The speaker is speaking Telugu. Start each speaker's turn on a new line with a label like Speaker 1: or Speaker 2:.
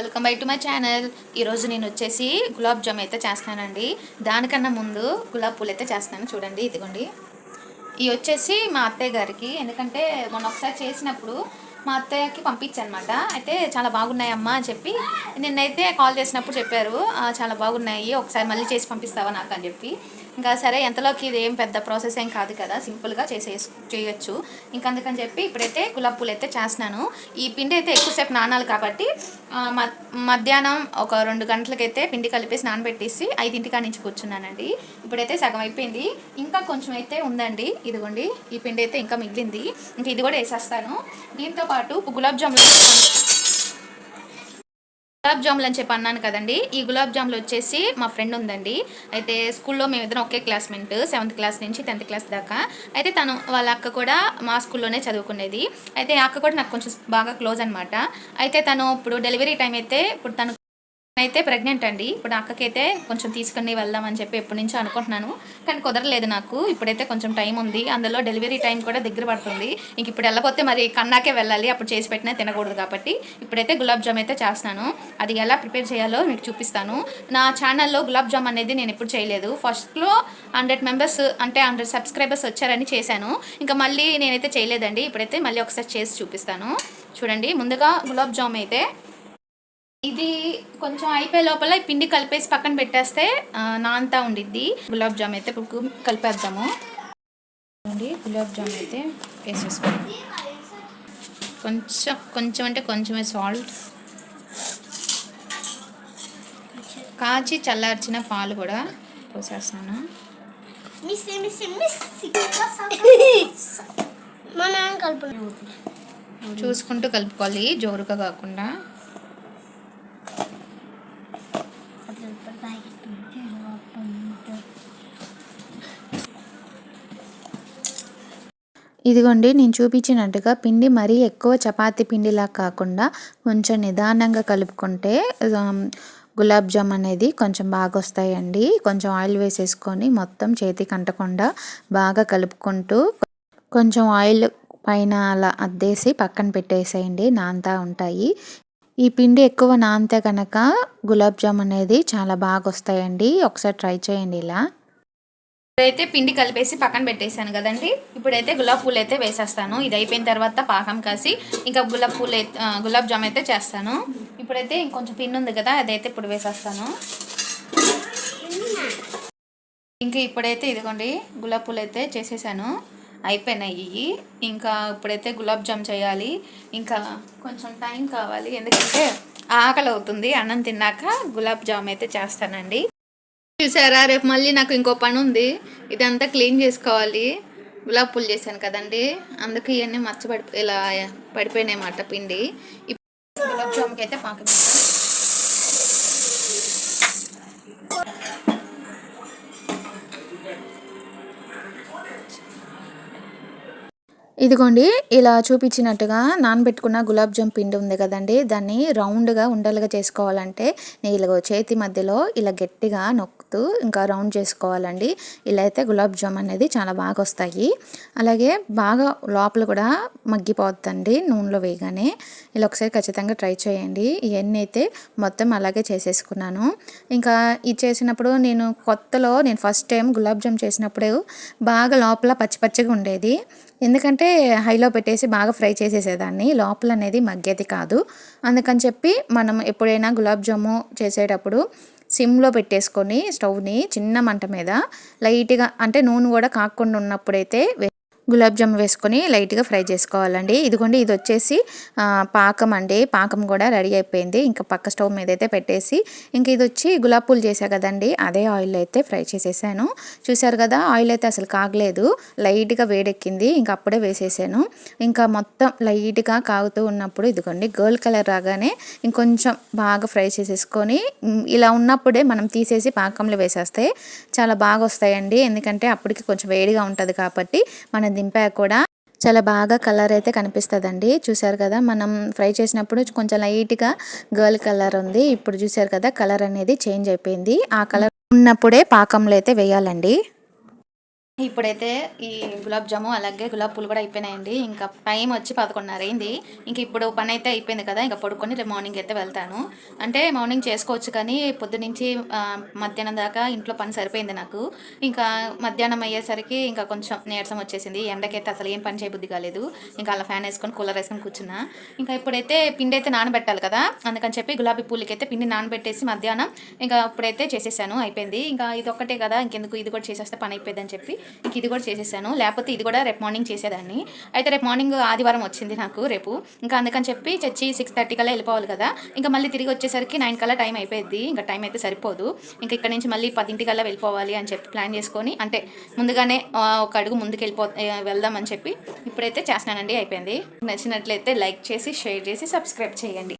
Speaker 1: Welcome by to my channel ఈరోజు నేను వచ్చేసి గులాబ్ జామ్ అయితే చేస్తానండి దానికన్నా ముందు గులాబ్ పూలు అయితే చేస్తాను చూడండి ఇదిగోండి. ఇవి వచ్చేసి మా అత్తయ్య గారికి ఎందుకంటే మొన్న ఒకసారి చేసినప్పుడు మా అత్తయ్యకి పంపించనమాట. అయితే చాలా బాగున్నాయి అమ్మ అని చెప్పి నిన్నైతే కాల్ చేసినప్పుడు చెప్పారు. చాలా బాగున్నాయి. ఒకసారి మళ్ళీ చేసి పంపిస్తావా నాకు? అని చెప్పి. ఇంకా సరే ఎంతలోకి ఇది ఏం పెద్ద ప్రాసెస్ ఏం కాదు కదా సింపుల్గా చేసే చేయొచ్చు. ఇంకా అందుకని చెప్పి ఇప్పుడైతే గులాబ్ పూలు అయితే చేస్తున్నాను. ఈ పిండి అయితే ఎక్కువసేపు నానాలి కాబట్టి మ- మధ్యాహ్నం ఒక రెండు గంటలకైతే పిండి కలిపేసి నానబెట్టేసి ఐదింటికా నుంచి కూర్చున్నానండి. ఇప్పుడైతే సగం అయిపోయింది. ఇంకా కొంచెం అయితే ఉందండి. ఇదిగోండి ఈ పిండి అయితే ఇంకా మిగిలింది. ఇంకా ఇది కూడా వేసేస్తాను. దీంతో పాటు గులాబ్ జాములు గులాబ్ జాములు అని చెప్పి అన్నాను కదండి. ఈ గులాబ్ జాములు వచ్చేసి మా ఫ్రెండ్ ఉందండి. అయితే స్కూల్లో మేమిద్దరం ఒకే క్లాస్మేట్ సెవెంత్ క్లాస్ నుంచి టెన్త్ క్లాస్ దాకా. అయితే తను వాళ్ళ అక్క కూడా మా స్కూల్లోనే చదువుకునేది. అయితే అక్క కూడా నాకు కొంచెం బాగా క్లోజ్ అనమాట అయితే తను ఇప్పుడు డెలివరీ టైం అయితే ఇప్పుడు తను అయితే ప్రెగ్నెంట్ అండి. ఇప్పుడు అక్కకైతే కొంచెం తీసుకుని వెళ్దామని చెప్పి ఎప్పటి నుంచో అనుకుంటున్నాను. కానీ కుదరలేదు నాకు. ఇప్పుడైతే కొంచెం టైం ఉంది. అందులో డెలివరీ టైం కూడా దగ్గర పడుతుంది. ఇంక ఇప్పుడు వెళ్ళకపోతే మరి కన్నాకే వెళ్ళాలి. అప్పుడు చేసి పెట్టినా తినకూడదు కాబట్టి. ఇప్పుడైతే గులాబ్ జామ్ అయితే చేస్తున్నాను. అది ఎలా ప్రిపేర్ చేయాలో మీకు చూపిస్తాను. నా ఛానల్లో గులాబ్ జామ్ అనేది నేను ఎప్పుడు చేయలేదు. ఫస్ట్లో హండ్రెడ్ మెంబర్స్ అంటే హండ్రెడ్ సబ్స్క్రైబర్స్ వచ్చారని చేశాను. ఇంకా మళ్ళీ నేనైతే చేయలేదండి. ఇప్పుడైతే మళ్ళీ ఒకసారి చేసి చూపిస్తాను. చూడండి. ముందుగా గులాబ్ జామ్ అయితే ఇది కొంచెం అయిపోయే లోపల ఈ పిండి కలిపేసి పక్కన పెట్టేస్తే నాంతా ఉండిద్ది. గులాబ్ జామ్ అయితే ఇప్పుడు కలిపేద్దాము. గులాబ్ జామ్ అయితే వేసేసుకోండి కొంచెం కొంచెం అంటే కొంచెమే సాల్ట్. కాచి చల్లార్చిన పాలు కూడా పోసేస్తున్నాను.
Speaker 2: కలుపు
Speaker 1: చూసుకుంటూ కలుపుకోవాలి జోరుగా కాకుండా. ఇదిగోండి నేను చూపించినట్టుగా పిండి మరీ ఎక్కువ చపాతీ పిండిలా కాకుండా కొంచెం నిదానంగా కలుపుకుంటే గులాబ్ జామ్ అనేది కొంచెం బాగా వస్తాయండి కొంచెం ఆయిల్ వేసేసుకొని మొత్తం చేతికి అంటకుండా బాగా కలుపుకుంటూ కొంచెం ఆయిల్ పైన అలా అద్దేసి పక్కన పెట్టేసేయండి. నాంతా ఉంటాయి. ఈ పిండి ఎక్కువ నానితే కనుక గులాబ్ జామ్ అనేది చాలా బాగా వస్తాయండి. ఒకసారి ట్రై చేయండి ఇలా. ఇప్పుడైతే పిండి కలిపేసి పక్కన పెట్టేశాను కదండి. ఇప్పుడైతే గులాబ్ పూలు అయితే వేసేస్తాను. ఇది అయిపోయిన తర్వాత పాకం కాసి ఇంకా గులాబ్ పూలు గులాబ్ జామ్ అయితే చేస్తాను. ఇప్పుడైతే ఇంకొంచెం పిండి ఉంది కదా అదైతే ఇప్పుడు వేసేస్తాను. ఇంకా ఇప్పుడైతే ఇదిగోండి గులాబ్ పూలు అయితే చేసేసాను. అయిపోయినాయి. ఇవి ఇంకా ఇప్పుడైతే గులాబ్ జామ్ చేయాలి. ఇంకా కొంచెం టైం కావాలి. ఎందుకంటే ఆకలి అవుతుంది అన్నం తిన్నాక గులాబ్ జామ్ అయితే చేస్తానండి. చూసారా? రేపు మళ్ళీ నాకు ఇంకో పని ఉంది. ఇదంతా క్లీన్ చేసుకోవాలి. గులాబ్ పూలు చేశాను కదండి. అందుకే ఇవన్నీ మచ్చబడి ఇలా పడిపోయినాయి అన్నమాట పిండి. ఇప్పుడు గులాబ్ జామ్కి అయితే పాకం ఇదిగోండి ఇలా చూపించినట్టుగా నానబెట్టుకున్న గులాబ్ జామ్ పిండి ఉంది కదండి దాన్ని రౌండ్గా ఉండలుగా చేసుకోవాలంటే నేను ఇలా చేతి మధ్యలో ఇలా గట్టిగా నొక్కుతూ ఇంకా రౌండ్ చేసుకోవాలండి. ఇలా అయితే గులాబ్ జామ్ అనేది చాలా బాగా వస్తాయి. అలాగే బాగా లోపల కూడా మగ్గిపోద్దండి నూనెలో వేయగానే. ఇలా ఒకసారి ఖచ్చితంగా ట్రై చేయండి. ఇవన్నీ అయితే మొత్తం అలాగే చేసేసుకున్నాను. ఇంకా ఇది చేసినప్పుడు నేను కొత్తలో నేను ఫస్ట్ టైం గులాబ్ జామ్ చేసినప్పుడు బాగా లోపల పచ్చి పచ్చిగా ఉండేది. ఎందుకంటే హైలో పెట్టేసి బాగా ఫ్రై చేసేసేదాన్ని. లోపల అనేది మగ్గేది కాదు. అందుకని చెప్పి మనం ఎప్పుడైనా గులాబ్ జాము చేసేటప్పుడు సిమ్లో పెట్టేసుకొని స్టవ్ని చిన్న మంట మీద లైట్గా అంటే నూనె కూడా కాకుండా ఉన్నప్పుడైతే వే- గులాబ్ జామ్ వేసుకొని లైట్గా ఫ్రై చేసుకోవాలండి. ఇదిగోండి ఇది వచ్చేసి పాకం అండి. పాకం కూడా రెడీ అయిపోయింది. ఇంకా పక్క స్టవ్ మీద అయితే పెట్టేసి ఇంక ఇది వచ్చి గులాబ్ పూలు చేశా కదండి అదే ఆయిల్ అయితే ఫ్రై చేసేసాను. చూసారు కదా ఆయిల్ అయితే అసలు కాగలేదు. లైట్గా వేడెక్కింది ఇంకా అప్పుడే వేసేసాను. ఇంకా మొత్తం లైట్గా కాగుతూ ఉన్నప్పుడు ఇదిగోండి గోల్డ్ కలర్ రాగానే ఇంకొంచెం బాగా ఫ్రై చేసేసుకొని ఇలా ఉన్నప్పుడే మనం తీసేసి పాకంలో వేసేస్తే చాలా బాగా వస్తాయండి. ఎందుకంటే అప్పటికి కొంచెం వేడిగా ఉంటుంది కాబట్టి మనం దింపాక కూడా చాలా బాగా కలర్ అయితే కనిపిస్తుందండి. చూసారు కదా మనం ఫ్రై చేసినప్పుడు కొంచెం లైట్గా గర్ల్ కలర్ ఉంది. ఇప్పుడు చూసారు కదా కలర్ అనేది చేంజ్ అయిపోయింది. ఆ కలర్ ఉన్నప్పుడే పాకంలో అయితే వేయాలండి. ఇప్పుడైతే ఈ గులాబ్ జాము అలాగే గులాబ్ పూలు కూడా అయిపోయినాయండి. ఇంకా టైం వచ్చి పదకొండున్నర అయింది. ఇంక ఇప్పుడు పని అయితే అయిపోయింది కదా ఇంకా పడుకొని రేపు మార్నింగ్ అయితే వెళ్తాను. అంటే మార్నింగ్ చేసుకోవచ్చు కానీ పొద్దునుంచి మధ్యాహ్నం దాకా ఇంట్లో పని సరిపోయింది నాకు. ఇంకా మధ్యాహ్నం అయ్యేసరికి ఇంకా కొంచెం నీరసం వచ్చేసింది. ఎండకైతే అసలు ఏం పని చేయబుద్ధి కాలేదు. ఇంకా అలా ఫ్యాన్ వేసుకొని కూలర్ వేసుకొని కూర్చున్నా. ఇంకా ఇప్పుడైతే పిండి అయితే నానబెట్టాలి కదా అందుకని చెప్పి గులాబీ పూలకి అయితే పిండి నానబెట్టేసి మధ్యాహ్నం ఇంకా ఇప్పుడైతే చేసేసాను. అయిపోయింది. ఇంకా ఇది ఒక్కటే కదా ఇంకెందుకు ఇది కూడా చేసేస్తే పని అయిపోయింది అని చెప్పి ఇక ఇది కూడా చేసేసాను. లేకపోతే ఇది కూడా రేపు మార్నింగ్ చేసేదాన్ని. అయితే రేపు మార్నింగ్ ఆదివారం వచ్చింది నాకు రేపు. ఇంకా అందుకని చెప్పి చచ్చి సిక్స్ థర్టీ కల్లా వెళ్ళిపోవాలి కదా. ఇంకా మళ్ళీ తిరిగి వచ్చేసరికి నైన్ కల్లా టైం అయిపోయింది ఇంకా టైం అయితే సరిపోదు. ఇంకా ఇక్కడ నుంచి మళ్ళీ పదింటికల్లా వెళ్ళిపోవాలి అని చెప్పి ప్లాన్ చేసుకొని అంటే ముందుగానే ఒక అడుగు ముందుకు వెళ్ళిపో వెళ్దామని చెప్పి ఇప్పుడైతే చేస్తున్నానండి అయిపోయింది. నచ్చినట్లయితే లైక్ చేసి షేర్ చేసి సబ్స్క్రైబ్ చేయండి.